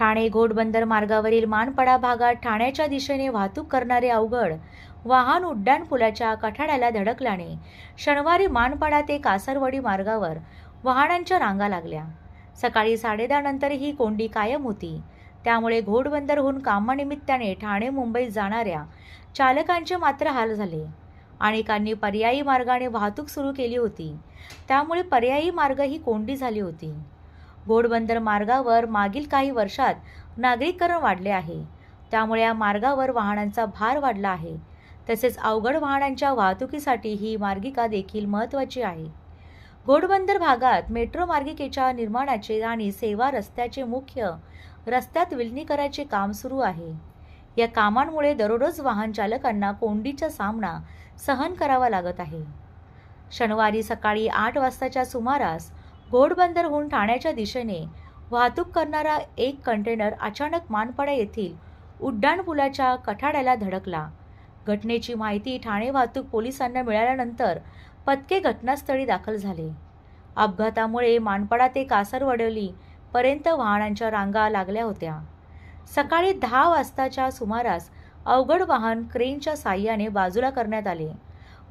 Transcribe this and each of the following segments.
ठाणे घोडबंदर मार्गावरील मानपडा भागात ठाण्याच्या दिशेने वाहतूक करणारे अवघड वाहन उड्डाण पुलाच्या कठाड्याला धडकल्याने शनिवारी मानपाडा ते कासरवडी मार्गावर वाहनांच्या रांगा लागल्या. सकाळी साडेदहा नंतर ही कोंडी कायम होती. त्यामुळे घोडबंदरहून कामानिमित्ताने ठाणे मुंबईत जाणाऱ्या चालकांचे मात्र हाल झाले अनेकांनी पर्यायी मार्गाने वाहतूक सुरू केली होती. त्यामुळे पर्यायी मार्ग ही कोंडी झाली होती. घोडबंदर मार्गावर मागील काही वर्षात नागरीकरण वाढले आहे. त्यामुळे या मार्गावर वाहनांचा भार वाढला आहे. तसेच अवघड वाहनांच्या वाहतुकीसाठी ही मार्गिका देखील महत्त्वाची आहे. घोडबंदर भागात मेट्रो मार्गिकेच्या निर्माणाचे आणि सेवा रस्त्याचे मुख्य रस्त्यात विलिनीकरणाचे काम सुरू आहे. या कामांमुळे दररोज वाहन चालकांना कोंडीचा सामना सहन करावा लागत आहे. शनिवारी सकाळी आठ वाजताच्या सुमारास घोडबंदरहून ठाण्याच्या दिशेने वाहतूक करणारा एक कंटेनर अचानक मानपाडा येथील उड्डाणपुलाच्या कठाड्याला धडकला. घटनेची माहिती ठाणे वाहतूक पोलिसांना मिळाल्यानंतर पथके घटनास्थळी दाखल झाले. अपघातामुळे मानपाडा ते कासरवडवली पर्यंत वाहनांच्या रांगा लागल्या होत्या. सकाळी दहा वाजताच्या सुमारास अवघड वाहन क्रेनच्या साह्याने बाजूला करण्यात आले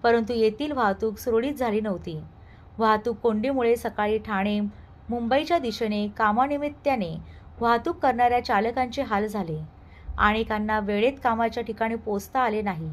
परंतु येथील वाहतूक सुरळीत झाली नव्हती. वाहतूक कोंडीमुळे सकाळी ठाणे मुंबईच्या दिशेने कामानिमित्ताने वाहतूक करणाऱ्या चालकांचे हाल झाले. अनेकांना वेळेत कामाच्या ठिकाणी पोचता आले नाही.